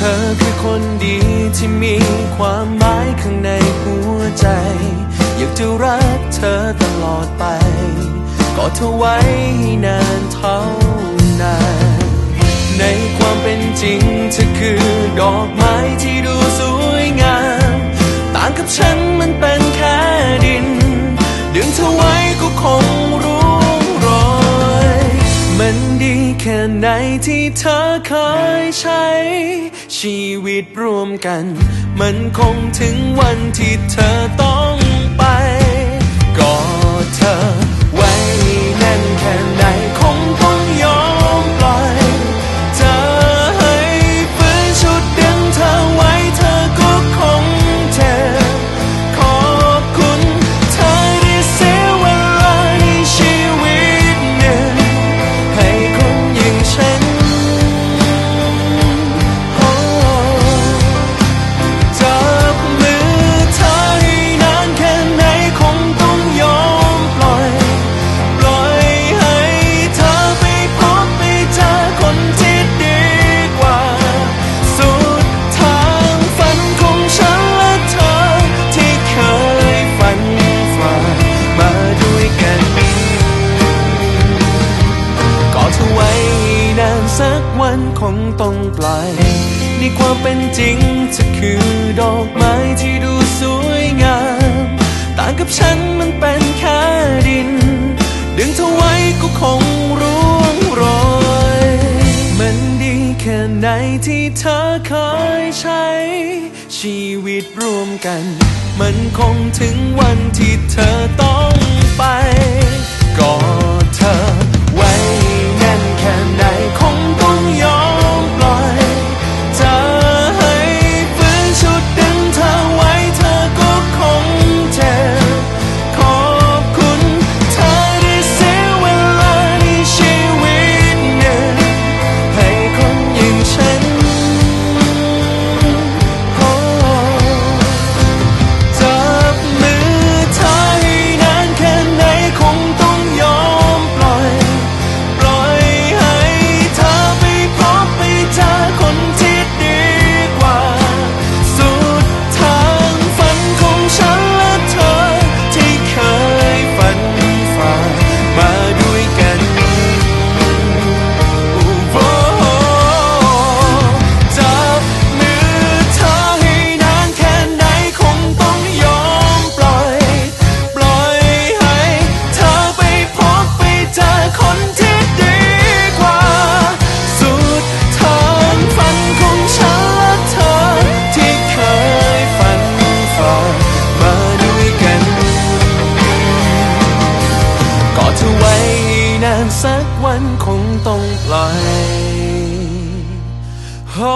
ธอคือคนดีที่มีความหมายข้างในหัวใจ อยากจะรักเธอตลอดไป กอดเธอไว้ให้นานเท่านานในความเป็นจริงเธอคือดอกไม้ที่ดูสวยงาม ต่างกับฉัน แค่ไหนที่เธอเคยใช้ ชีวิตร่วมกัน มันคงถึงวันที่เธอ สักวันคงต้องปล่อยในความเป็นจริงเธอคือดอกไม้ที่ดูสวยงาม ต่างกับฉันมันเป็นแค่ดิน ดึงเธอไว้ก็คงร่วงโรย มันดีแค่ไหนที่เธอเคยใช้ ชีวิตร่วมกัน มันคงถึงวันที่เธอต้องไปก็เธ สักวันคงต้องปล่อยโอ้